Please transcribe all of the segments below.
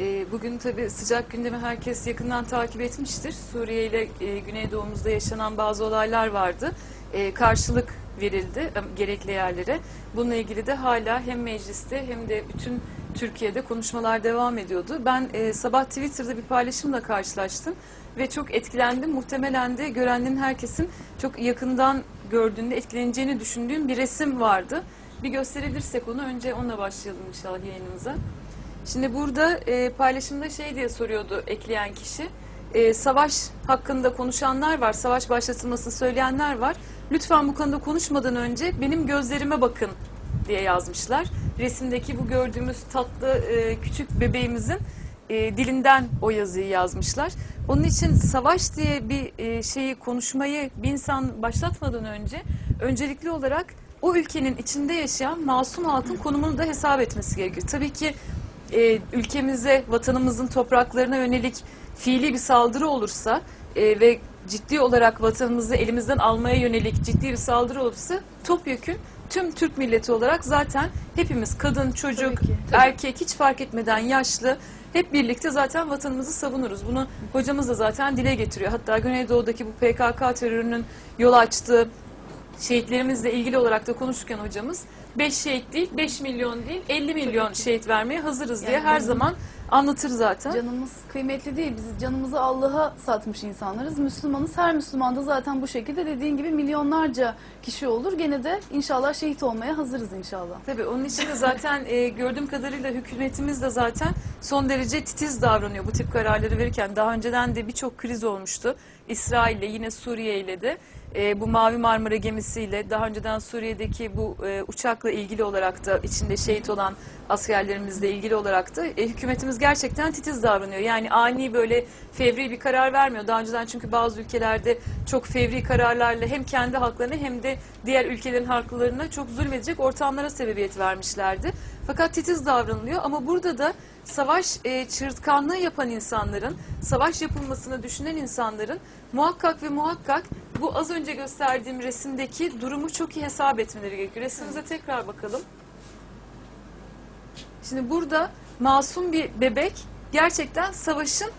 Ee, bugün tabii sıcak gündemi herkes yakından takip etmiştir. Suriye ile e, Güneydoğumuzda yaşanan bazı olaylar vardı. Ee, karşılık verildi e, gerekli yerlere. Bununla ilgili de hala hem mecliste hem de bütün Türkiye'de konuşmalar devam ediyordu. Ben e, sabah Twitter'da bir paylaşımla karşılaştım ve çok etkilendim. Muhtemelen de görenlerin herkesin çok yakından gördüğünde etkileneceğini düşündüğüm bir resim vardı. Bir gösterebilirsek onu önce onunla başlayalım inşallah yayınımıza. Şimdi burada e, paylaşımda şey diye soruyordu ekleyen kişi. E, savaş hakkında konuşanlar var, savaş başlatılmasını söyleyenler var. Lütfen bu konuda konuşmadan önce benim gözlerime bakın diye yazmışlar. Resimdeki bu gördüğümüz tatlı e, küçük bebeğimizin e, dilinden o yazıyı yazmışlar. Onun için savaş diye bir e, şeyi konuşmayı bir insan başlatmadan önce öncelikli olarak o ülkenin içinde yaşayan masum halkın konumunu da hesap etmesi gerekir. Tabii ki e, ülkemize, vatanımızın topraklarına yönelik fiili bir saldırı olursa e, ve ciddi olarak vatanımızı elimizden almaya yönelik ciddi bir saldırı olursa topyekün tüm Türk milleti olarak zaten hepimiz kadın, çocuk, Tabii ki, tabii. erkek hiç fark etmeden yaşlı hep birlikte zaten vatanımızı savunuruz. Bunu hocamız da zaten dile getiriyor. Hatta Güneydoğu'daki bu PKK terörünün yol açtığı şehitlerimizle ilgili olarak da konuşurken hocamız 5 şehit değil, 5 milyon değil, 50 milyon şehit vermeye hazırız diye Yani her zaman anlatır zaten. Canımız kıymetli değil. Biz canımızı Allah'a satmış insanlarız. Müslümanız. Her Müslüman da zaten bu şekilde dediğin gibi milyonlarca kişi olur. Gene de inşallah şehit olmaya hazırız inşallah. Tabii onun için de zaten e, gördüğüm kadarıyla hükümetimiz de zaten son derece titiz davranıyor bu tip kararları verirken. Daha önceden de birçok kriz olmuştu. İsrail'le yine Suriye ile de e, bu Mavi Marmara gemisiyle daha önceden Suriye'deki bu e, uçakla ilgili olarak da içinde şehit olan askerlerimizle ilgili olarak da e, hükümetimiz gerçekten titiz davranıyor. Yani ani böyle fevri bir karar vermiyor. Daha önceden çünkü bazı ülkelerde çok fevri kararlarla hem kendi halklarına hem de diğer ülkelerin halklarına çok zulmedecek ortamlara sebebiyet vermişlerdi. Fakat titiz davranılıyor ama burada da savaş e, çığırtkanlığı yapan insanların, savaş yapılmasını düşünen insanların muhakkak ve muhakkak bu az önce gösterdiğim resimdeki durumu çok iyi hesap etmeleri gerekiyor. Resmimize tekrar bakalım. Şimdi burada masum bir bebek gerçekten savaşın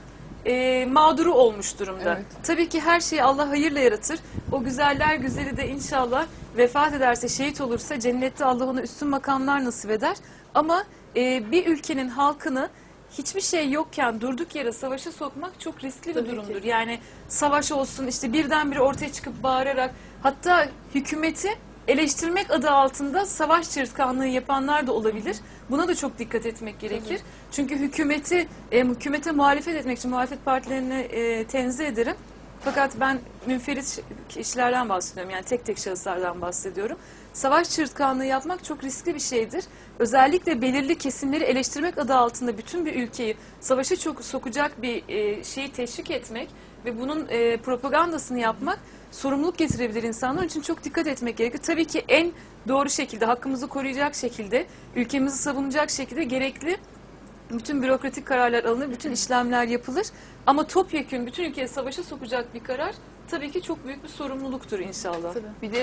e, mağduru olmuş durumda. Evet. Tabii ki her şeyi Allah hayırla yaratır. O güzeller güzeli de inşallah vefat ederse, şehit olursa cennette Allah ona üstün makamlar nasip eder. Ama e, bir ülkenin halkını hiçbir şey yokken durduk yere savaşa sokmak çok riskli bir Tabii ki. durumdur. Yani savaş olsun işte birdenbire ortaya çıkıp bağırarak hatta hükümeti eleştirmek adı altında savaş çırtkanlığı yapanlar da olabilir. Buna da çok dikkat etmek gerekir. Çünkü hükümeti e, hükümete muhalefet etmek için muhalefet partilerini e, tenzih ederim. Fakat ben münferit kişilerden bahsediyorum. Yani tek tek şahıslardan bahsediyorum. Savaş çırtkanlığı yapmak çok riskli bir şeydir. Özellikle belirli kesimleri eleştirmek adı altında bütün bir ülkeyi savaşa çok sokacak bir e, şeyi teşvik etmek ve bunun e, propagandasını yapmak sorumluluk getirebilir insanlar. İçin çok dikkat etmek gerekiyor. Tabii ki en doğru şekilde, hakkımızı koruyacak şekilde, ülkemizi savunacak şekilde gerekli bütün bürokratik kararlar alınır, bütün işlemler yapılır. Ama topyekün bütün ülkeyi savaşa sokacak bir karar tabii ki çok büyük bir sorumluluktur inşallah. Tabii. Bir de